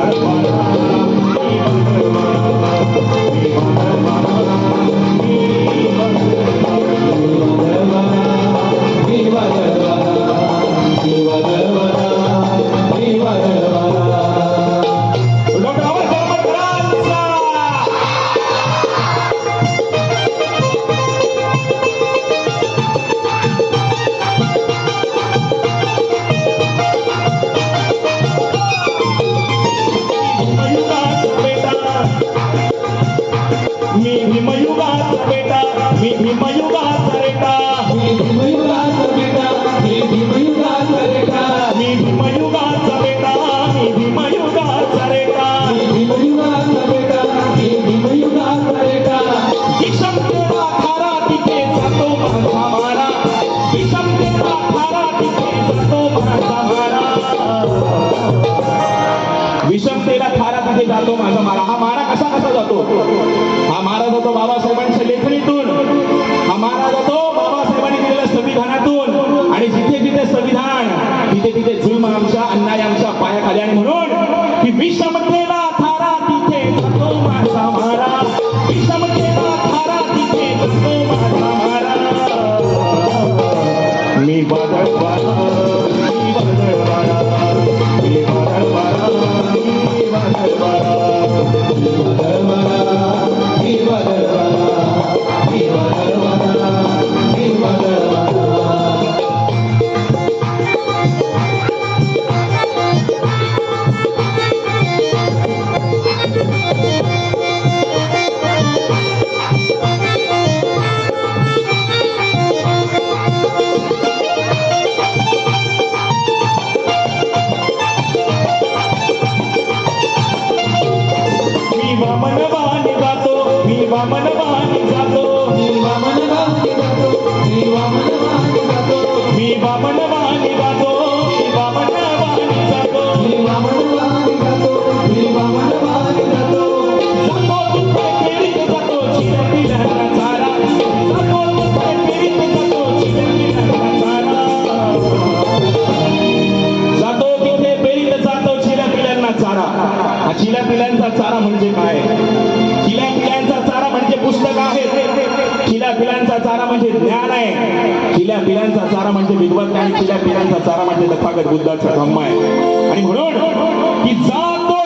Thank you. विधि मयुगा सरिता विषमतेला थारा तिथे जातो माझा मारा. हा मारा कसा कसा जातो? हा मारा जातो बाबासाहेबांच्या लेखणीतून. हा मारा जातो बाबासाहेबांनी दिलेल्या संविधानातून. आणि जिथे जिथे संविधान तिथे तिथे जुल्म आमच्या अन्याय आमच्या पायाखाली आणि म्हणून की विषमतेला थारा तिथे जातो माझा मारा. विषमतेला थारा तिथे जातो माझा मारा. मी वादळ. हा चिरपिलांचा चारा म्हणजे काय? चिल्या पिलांचा चारा म्हणजे पुस्तक आहे. चिल्या पिलांचा चारा म्हणजे ज्ञान आहे. चिल्या पिलांचा चारा म्हणजे विद्वत आणि चिल्या पिलांचा चारा म्हणजे तथागत बुद्धाचा धम्म आहे. आणि म्हणून की जातो